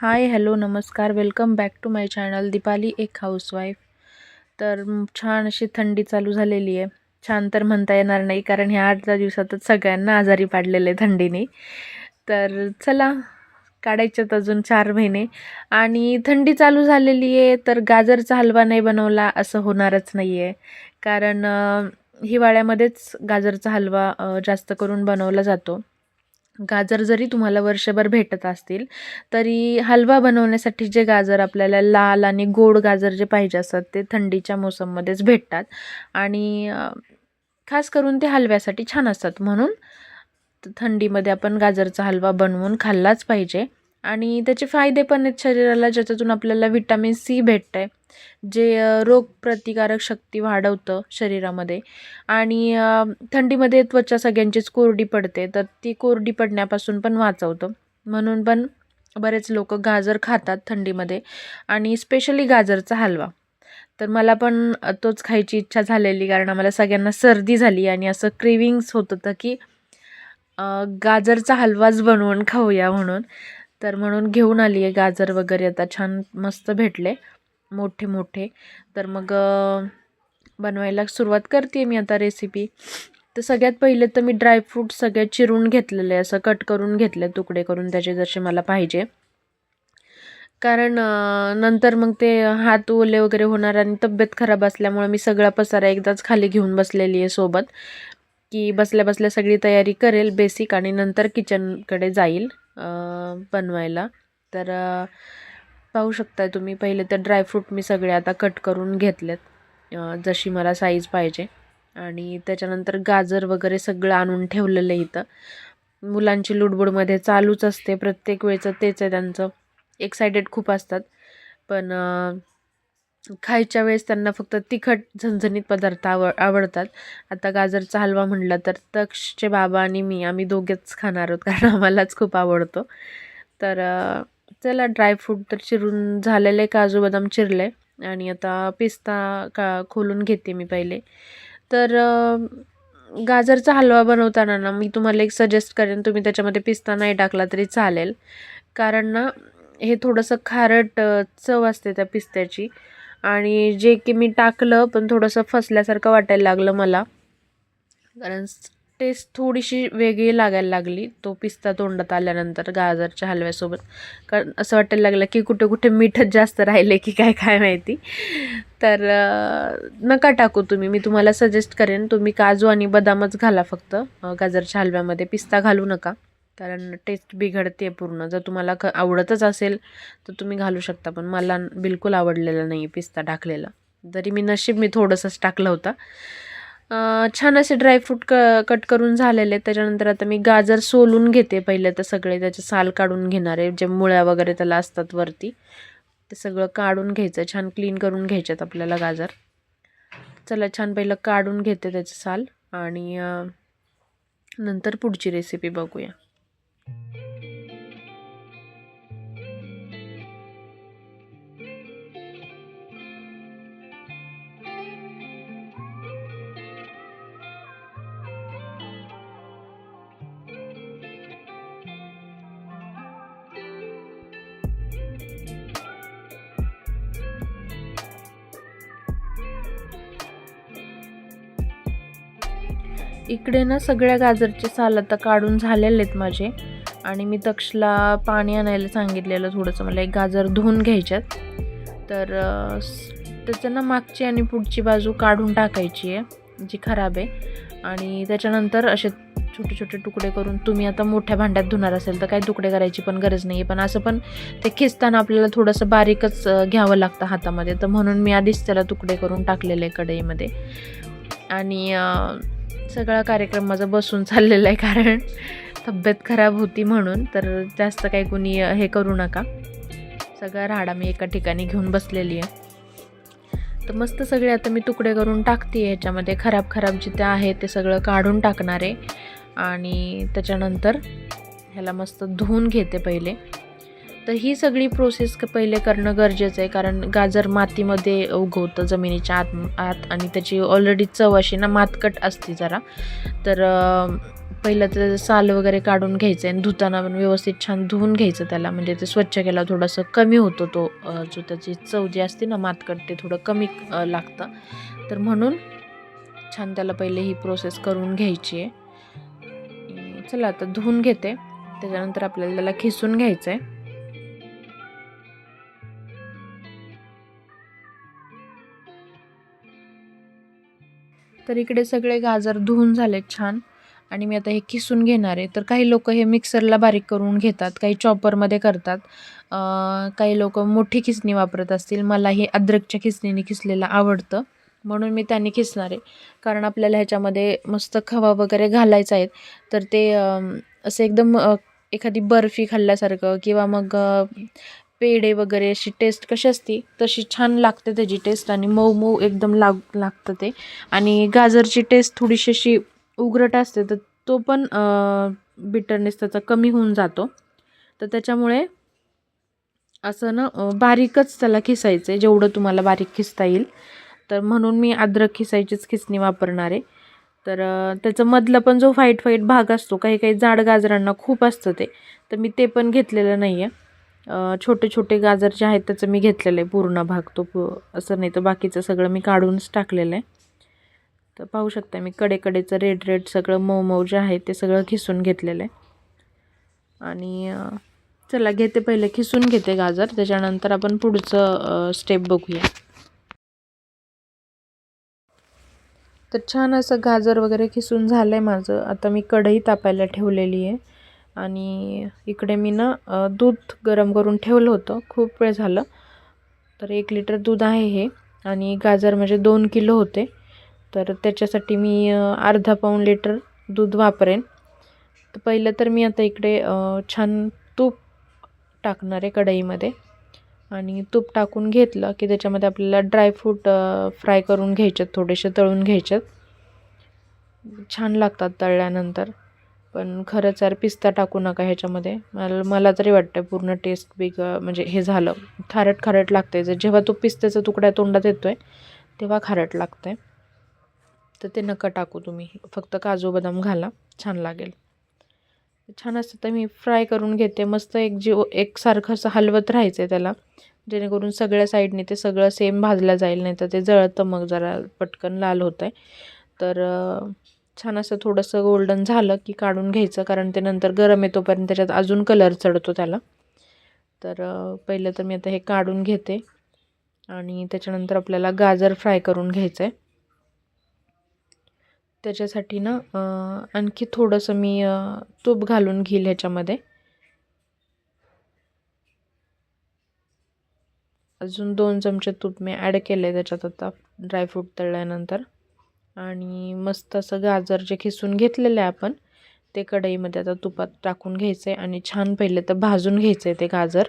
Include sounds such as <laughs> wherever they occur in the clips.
हाय hello नमस्कार. Welcome back to my channel Deepali एक housewife. तर छान अशी थंडी चालू झालेली आहे. छान तर म्हणता येणार नाही कारण ह्या आठ दहा दिवसातच सगळ्यांना आजारी पाडलेले थंडीने. तर चला काढायच्यात अजून चार महिने. आणि थंडी चालू झालेली आहे तर गाजरचा हलवा नाही बनवला असं होणारच नाही आहे कारण हिवाळ्यामध्येच गाजरचा हलवा जास्त करून बनवला जातो. गाजर जरी तुम्हाला वर्षभर भेटत असतील तरी हलवा बनवण्यासाठी जे गाजर आपल्याला लाल आणि गोड गाजर जे पाहिजे असतात ते थंडीच्या मोसममध्येच भेटतात. आणि खास करून ते हलव्यासाठी छान असतात. म्हणून थंडीमध्ये आपण गाजरचा हलवा बनवून खाल्लाच पाहिजे. आणि त्याचे फायदे पण आहेत शरीराला ज्याच्यातून आपल्याला विटॅमिन सी भेटतं आहे जे रोगप्रतिकारक शक्ती वाढवतं शरीरामध्ये. आणि थंडीमध्ये त्वचा सगळ्यांचीच कोरडी पडते तर ती कोरडी पडण्यापासून पण वाचवतं. म्हणून पण बरेच लोक गाजर खातात थंडीमध्ये आणि स्पेशली गाजरचा हलवा. तर मला पण तोच खायची इच्छा झालेली कारण आम्हाला सगळ्यांना सर्दी झाली आणि असं क्रेविंग्स होत होतं की गाजरचा हलवाच बनवून खाऊया म्हणून. तर म्हणून घेऊन आली आहे गाजर वगैरे. आता छान मस्त भेटले मोठे मोठे. तर मग बनवायला सुरुवात करते मी आता रेसिपी तर सगळ्यात पहिले तर मी ड्रायफ्रूट सगळे चिरून घेतलेले असं कट करून घेतले तुकडे करून त्याचे जसे मला पाहिजे. कारण नंतर मग ते हात ओले वगैरे होणार आणि तब्येत खराब असल्यामुळे मी सगळा पसारा एकदाच खाली घेऊन बसलेली आहे सोबत. की बसल्या बसल्या सगळी तयारी करेल बेसिक आणि नंतर किचनकडे जाईल बनवायला. तर पाहू शकताय तुम्ही पहिले तर ड्रायफ्रूट मी सगळे आता कट करून घेतलेत जशी मला साईज पाहिजे. आणि त्याच्यानंतर गाजर वगैरे सगळं आणून ठेवलेलं आहे इथं. मुलांची लुडबुडमध्ये चालूच असते प्रत्येक वेळचं तेच आहे त्यांचं. एक्सायटेड खूप असतात. पण खायच्या वेळेस त्यांना फक्त तिखट झणझणीत पदार्थ आव आवडतात. आता गाजरचा हलवा म्हटलं तर तक्षचे बाबा आणि मी आम्ही दोघेच खाणार आहोत कारण आम्हालाच खूप आवडतो. तर चला ड्रायफ्रूट तर चिरून झालेले काजू बदाम चिरले आणि आता पिस्ता का खोलून घेते मी पहिले. तर गाजरचा हलवा बनवताना ना मी तुम्हाला एक सजेस्ट करेन तुम्ही त्याच्यामध्ये पिस्ता नाही टाकला तरी चालेल. कारण ना हे थोडंसं खारट चव असते त्या पिस्त्याची. आणि जे की मी टाकलं पण थोडंसं फसल्यासारखं वाटायला लागलं मला. कारण टेस्ट थोडीशी वेगळी लागायला लागली. तो पिस्ता तोंडात आल्यानंतर गाजरच्या हलव्यासोबत. कारण असं वाटायला लागलं की कुठे कुठे मीठच जास्त राहिले की काय काय माहिती. तर नका टाकू तुम्ही. मी तुम्हाला सजेस्ट करेन. तुम्ही काजू आणि बदामच घाला फक्त. गाजरच्या हलव्यामध्ये. पिस्ता घालू नका. कारण टेस्ट बिघडते पूर्ण. जर तुम्हाला ख आवडतच असेल तर तुम्ही घालू शकता पण मला बिलकुल आवडलेलं नाही पिस्ता टाकलेला. जरी मी नशीब मी थोडंसंच टाकलं होता. छान असे ड्रायफ्रूट क कट करून झालेले. त्याच्यानंतर आता मी गाजर सोलून घेते पहिले तर सगळे. त्याचे साल काढून घेणारे जे मुळ्या वगैरे त्याला असतात वरती ते सगळं काढून घ्यायचं. छान क्लीन करून घ्यायच्यात आपल्याला गाजर. चला छान पहिलं काढून घेते त्याचं साल. आणि नंतर पुढची रेसिपी बघूया. Thank you. इकडे ना सगळ्या गाजरचे साल आता काढून झालेले आहेत माझे. आणि मी तक्षला पाणी आणायला सांगितलेलं थोडंसं. मला एक गाजर धुवून घ्यायच्यात. तर अ, त्याचं ना मागची आणि पुढची बाजू काढून टाकायची आहे जी खराब आहे. आणि त्याच्यानंतर असे छोटे छोटे तुकडे करून तुम्ही आता मोठ्या भांड्यात धुणार असेल तर काही तुकडे करायची पण गरज नाही आहे पण असं पण ते खेचताना आपल्याला थोडंसं बारीकच घ्यावं लागतं हातामध्ये. तर म्हणून मी आधीच त्याला तुकडे करून टाकलेले आहे कढईमध्ये. आणि सगळा कार्यक्रम माझा बसून चाललेला आहे कारण तब्येत खराब होती म्हणून तर जास्त काही कुणी हे करू नका. सगळा राहाडा मी एका ठिकाणी घेऊन बसलेली आहे. तर मस्त सगळे आता मी तुकडे करून टाकते ह्याच्यामध्ये. खराब खराब जिथे आहे ते सगळं काढून टाकणार आहे. आणि त्याच्यानंतर ह्याला मस्त धुवून घेते पहिले. तर ही सगळी प्रोसेस पहिले करणं गरजेचं आहे कारण गाजर मातीमध्ये उगवतं जमिनीच्या आत आत आणि त्याची ऑलरेडी चव अशी ना मातकट असते जरा. तर पहिलं तर साल वगैरे काढून घ्यायचं आहे आणि धुताना पण व्यवस्थित छान धुवून घ्यायचं त्याला म्हणजे ते स्वच्छ केला थोडंसं कमी होतो तो जो त्याची चव जी असते ना मातकट ते थोडं कमी लागतं. तर म्हणून छान त्याला पहिले ही प्रोसेस करून घ्यायची आहे. चला आता धुवून घेते. त्याच्यानंतर आपल्याला त्याला खिसून घ्यायचं आहे तर इकडे सगळे गाजर धुवून झालेत छान. आणि मी आता हे किसून घेणार आहे. तर काही लोक हे मिक्सरला बारीक करून घेतात काही चॉपरमध्ये करतात. काही लोक मोठी खिसणी वापरत असतील. मला हे अद्रकच्या खिसणीने खिसलेलं आवडतं. म्हणून मी त्यांनी खिसणार आहे. कारण आपल्याला ह्याच्यामध्ये मस्त खवा वगैरे घालायचा आहे. तर ते असं एकदम एखादी बर्फी खाल्ल्यासारखं किंवा मग पेढे वगैरे अशी टेस्ट कशी असती तशी छान लागते त्याची टेस्ट आणि मऊ मऊ एकदम लाग लागतं ते. आणि गाजरची टेस्ट थोडीशी अशी उघरट असते तर तो पण बिटरनेस त्याचा कमी होऊन जातो. तर त्याच्यामुळे असं ना बारीकच त्याला खिसायचं आहे जेवढं तुम्हाला बारीक खिसता येईल. तर म्हणून मी अद्रक खिसायचीच खिसणी वापरणार आहे. तर त्याचं मधलं पण जो फाईट फाईट भाग असतो काही काही जाड गाजरांना खूप असतं ते तर मी ते पण घेतलेलं नाही आहे छोटे छोटे गाजर जे आहेत त्याचं मी घेतलेलं आहे पूर्ण भाग तो पू असं नाही तर बाकीचं सगळं मी काढूनच टाकलेलं आहे. तर पाहू शकता मी कडेकडेचं रेड रेड सगळं मऊ मऊ जे आहे ते सगळं खिसून घेतलेलं आहे. आणि चला घेते पहिले खिसून घेते गाजर. त्याच्यानंतर आपण पुढचं स्टेप बघूया. तर छान असं गाजर वगैरे खिसून झालं आहे माझं. आता मी कढई तापायला ठेवलेली आहे. आणि इकडे मी ना दूध गरम करून ठेवलं होतं. खूप वेळ झालं. तर एक लिटर दूध आहे हे. आणि गाजर म्हणजे दोन किलो होते. तर त्याच्यासाठी मी अर्धा पाऊण लिटर दूध वापरेन. तर पहिलं तर मी आता इकडे छान तूप टाकणार आहे कढईमध्ये. आणि तूप टाकून घेतलं की त्याच्यामध्ये आपल्याला ड्रायफ्रूट फ्राय करून घ्यायच्यात थोडेसे तळून घ्यायच्यात छान लागतात तळल्यानंतर. पण खरंच यार पिस्ता टाकू नका ह्याच्यामध्ये. मला मला तरी वाटतं पूर्ण टेस्ट बिग म्हणजे हे झालं. खारट खारट लागतं आहे जेव्हा तो पिस्त्याचा तुकडा तोंडात येतो आहे तेव्हा खारट लागतं आहे तर ते नका टाकू तुम्ही. फक्त काजू बदाम घाला. छान लागेल. छान असतं तर मी फ्राय करून घेते. मस्त एक जीव एकसारखं असं हलवत राहायचं आहे त्याला. जेणेकरून सगळ्या साईडने ते सगळं सेम भाजलं जाईल नाही तर ते जळतं मग जरा पटकन लाल होतं आहे तर छान असं थोडंसं गोल्डन झालं की काढून घ्यायचं कारण ते नंतर गरम येतोपर्यंत त्याच्यात अजून कलर चढतो त्याला. तर पहिलं तर मी आता हे काढून घेते आणि त्याच्यानंतर आपल्याला गाजर फ्राय करून घ्यायचं आहे त्याच्यासाठी ना आणखी थोडंसं मी तूप घालून घेईल ह्याच्यामध्ये. अजून दोन चमचे तूप मी ॲड केलं आहे त्याच्यात आता ड्रायफ्रूट तळल्यानंतर. आणि मस्त असं गाजर जे खिसून घेतलेलं आहे आपण ते कढईमध्ये आता तुपात टाकून घ्यायचं आहे आणि छान पहिले तर भाजून घ्यायचं आहे ते गाजर.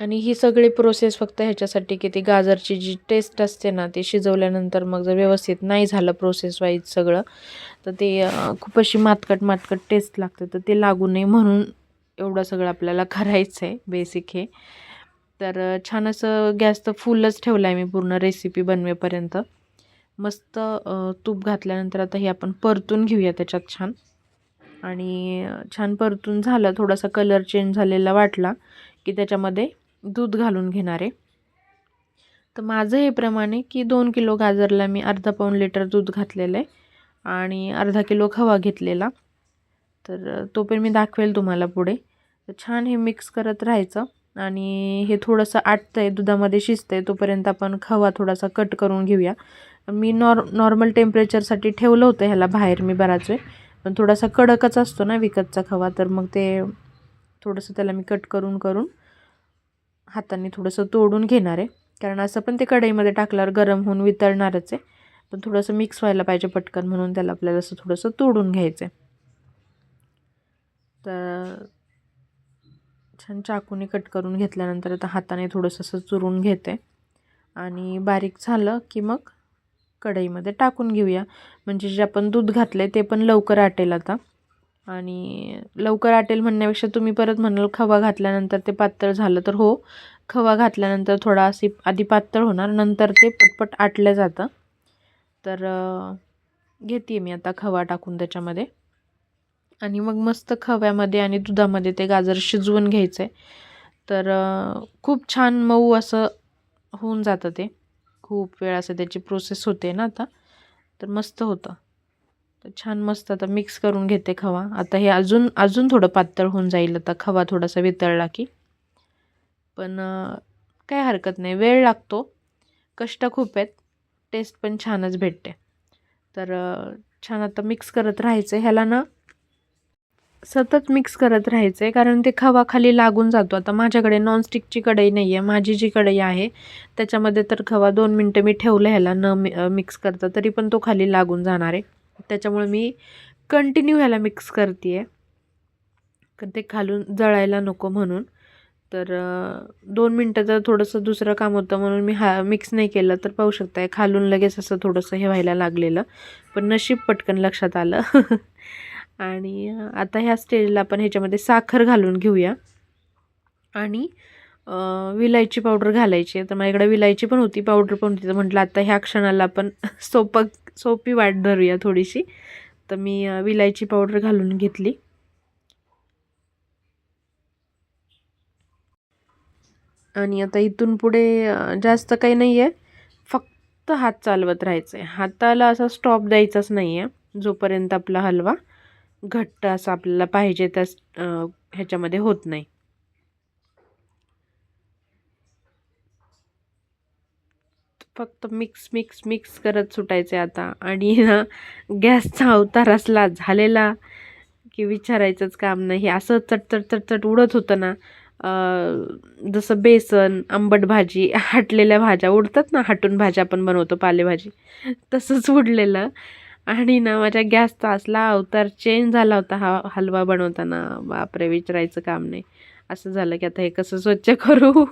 आणि ही सगळी प्रोसेस फक्त ह्याच्यासाठी की ती गाजरची जी टेस्ट असते ना ती शिजवल्यानंतर मग जर व्यवस्थित नाही झालं प्रोसेस वाईज सगळं तर ते खूप अशी मातकट मातकट टेस्ट लागते. तर ते लागू नये म्हणून एवढं सगळं आपल्याला करायचं आहे बेसिक हे. तर छान असं गॅस तर फुलच ठेवलं आहे मी पूर्ण रेसिपी बनवेपर्यंत. मस्त तूप घातल्यानंतर आता हे आपण परतून घेऊया त्याच्यात छान. आणि छान परतून झालं थोडासा कलर चेंज झालेला वाटला की त्याच्यामध्ये दूध घालून घेणार आहे. तर माझं हे प्रमाणे की दोन किलो गाजरला मी अर्धा पाऊण लिटर दूध घातलेलं आहे आणि अर्धा किलो खवा घेतलेला. तर तो पण मी दाखवेल तुम्हाला पुढे. तर छान हे मिक्स करत राहायचं. आणि हे थोडंसं आटतं आहे दुधामध्ये शिजतं आहे तोपर्यंत आपण खवा थोडासा कट करून घेऊया. मी नॉर नॉर्मल टेम्परेचरसाठी ठेवलं होतं ह्याला बाहेर मी बराच वेळ. पण थोडासा कडकच असतो ना विकतचा खवा तर मग ते थोडंसं त्याला मी कट करून करून हाताने थोडंसं तोडून घेणार आहे. कारण असं पण ते कढईमध्ये टाकल्यावर गरम होऊन वितळणारच आहे. पण थोडंसं मिक्स व्हायला पाहिजे पटकन म्हणून त्याला आपल्याला असं थोडंसं तोडून घ्यायचं आहे तर छान चाकूने कट करून घेतल्यानंतर आता हाताने थोडंसं असं चुरून घेते. आणि बारीक झालं की मग कढईमध्ये टाकून घेऊया. म्हणजे जे आपण दूध घातलं आहे ते पण लवकर आटेल आता. आणि लवकर आटेल म्हणण्यापेक्षा तुम्ही परत म्हणाल खवा घातल्यानंतर ते पातळ झालं तर हो. खवा घातल्यानंतर थोडा अशी आधी पातळ होणार नंतर ते पटपट आटलं जातं. तर घेते मी आता खवा टाकून त्याच्यामध्ये. आणि मग मस्त खव्यामध्ये आणि दुधामध्ये ते गाजर शिजवून घ्यायचं आहे तर खूप छान मऊ असं होऊन जातं ते. खूप वेळ असं त्याची प्रोसेस होते ना आता. तर मस्त होतं. तर छान मस्त आता मिक्स करून घेते खवा. आता हे अजून अजून थोडं पातळ होऊन जाईल आता. खवा थोडासा वितळला की. पण काय हरकत नाही. वेळ लागतो. कष्ट खूप आहेत. टेस्ट पण छानच भेटते. तर छान आता मिक्स करत राहायचं ह्याला ना सतत मिक्स करत राहायचं आहे कारण ते खवा खाली लागून जातो. आता माझ्याकडे नॉनस्टिकची कढई नाही आहे माझी जी कढई आहे त्याच्यामध्ये तर खवा दोन मिनटं मी ठेवलं ह्याला न मिक्स करता तरी पण तो खाली लागून जाणार आहे. त्याच्यामुळे मी कंटिन्यू ह्याला मिक्स करते आहे कारण ते खालून जळायला नको म्हणून. तर दोन मिनटं जर थोडंसं दुसरं काम होतं म्हणून मी हा मिक्स नाही केलं तर पाहू शकताय खालून लगेच असं थोडंसं हे व्हायला लागलेलं. पण नशीब पटकन लक्षात आलं. <laughs> आणि आता ह्या स्टेजला आपण ह्याच्यामध्ये साखर घालून घेऊया. आणि विलायची पावडर घालायची. तर माझ्याकडे विलायची पण होती पावडर पण होती. तर म्हटलं आता ह्या क्षणाला आपण <laughs> सोपं सोपी वाट धरूया थोडीशी. तर मी विलायची पावडर घालून घेतली. आणि आता इथून पुढे जास्त काही नाही आहे फक्त हात चालवत राहायचं आहे हाताला असा स्टॉप द्यायचाच नाही आहे जोपर्यंत आपला हलवा. घट्ट असं आपल्याला पाहिजे त्या ह्याच्यामध्ये होत नाही. फक्त मिक्स मिक्स मिक्स करत सुटायचे आता. आणि <laughs> ना गॅसचा अवतार असला झालेला की विचारायचंच काम नाही. असं चटचट चटचट उडत होतं ना जसं बेसन आंबट भाजी हाटलेल्या भाज्या उडतात ना हाटून भाज्या आपण बनवतो पालेभाजी तसंच उडलेलं. आणि ना माझ्या गॅसचा असला अवतार चेंज झाला होता हा हलवा बनवताना. बापरे विचारायचं काम नाही. असं झालं की आता हे कसं स्वच्छ करू?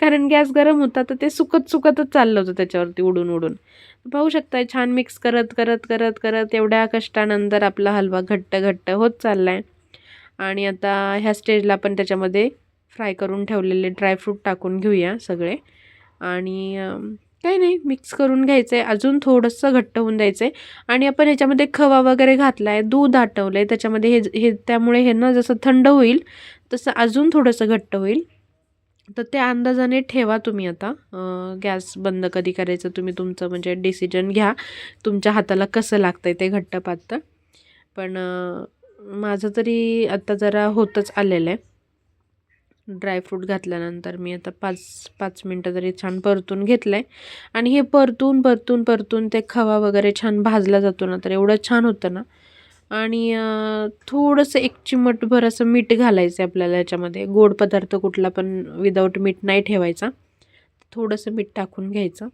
कारण गॅस गरम होता तर ते सुकत सुकतच चाललं होतं त्याच्यावरती उडून उडून. पाहू शकताय छान मिक्स करत करत करत करत एवढ्या कष्टानंतर आपला हलवा घट्ट घट्ट होत चालला आहे आणि आता ह्या स्टेजला आपण त्याच्यामध्ये फ्राय करून ठेवलेले ड्रायफ्रूट टाकून घेऊया सगळे. आणि काही नाही मिक्स करून घ्यायचं आहे अजून थोडंसं घट्ट होऊन द्यायचं आहे आणि आपण ह्याच्यामध्ये खवा वगैरे घातला आहे दूध आटवलं आहे त्याच्यामध्ये हे हे त्यामुळे हे ना जसं थंड होईल तसं अजून थोडंसं घट्ट होईल. तर त्या अंदाजाने ठेवा तुम्ही आता. गॅस बंद कधी करायचं तुम्ही तुमचं म्हणजे डिसिजन घ्या. तुमच्या हाताला कसं लागतं आहे ते घट्ट पातळ. पण माझं तरी आत्ता जरा होतच आलेलं आहे. ड्रायफ्रूट घातल्यानंतर मी आता पाच पाच मिनटं तरी छान परतून घेतलं आहे आणि हे परतून परतून परतून ते खवा वगैरे छान भाजला जातो ना तर एवढं छान होतं ना. आणि थोडंसं एक चिमटभर असं मीठ घालायचं आहे आपल्याला याच्यामध्ये. गोड पदार्थ कुठला पण विदाऊट मीठ नाही ठेवायचा. थोडंसं मीठ टाकून घ्यायचं.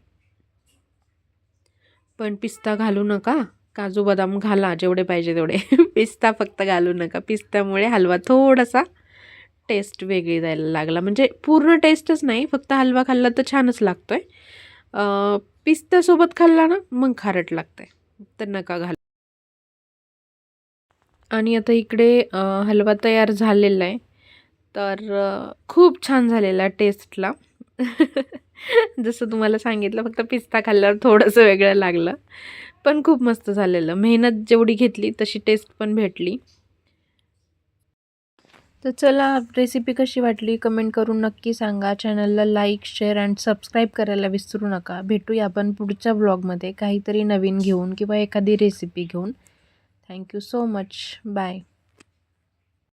पण पिस्ता घालू नका. काजू बदाम घाला जेवढे पाहिजे तेवढे. <laughs> पिस्ता फक्त घालू नका. पिस्त्यामुळे हलवा थोडासा टेस्ट वेगळी द्यायला लागला. म्हणजे पूर्ण टेस्टच नाही फक्त हलवा खाल्ला तर छानच लागतो आहे पिस्त्यासोबत खाल्ला ना मग खारट लागतं आहे तर नका घाल. आणि आता इकडे हलवा तयार झालेला आहे. तर खूप छान झालेला टेस्टला. <laughs> जसं तुम्हाला सांगितलं फक्त पिस्ता खाल्ल्यावर थोडंसं वेगळं लागलं. पण खूप मस्त झालेलं. मेहनत जेवढी घेतली तशी टेस्ट पण भेटली. तर चला रेसिपी कशी वाटली कमेंट करून नक्की सांगा. चॅनलला लाईक शेअर अँड सबस्क्राईब करायला विसरू नका. भेटूया आपण पुढच्या ब्लॉगमध्ये काहीतरी नवीन घेऊन किंवा एखादी रेसिपी घेऊन. Thank you so much bye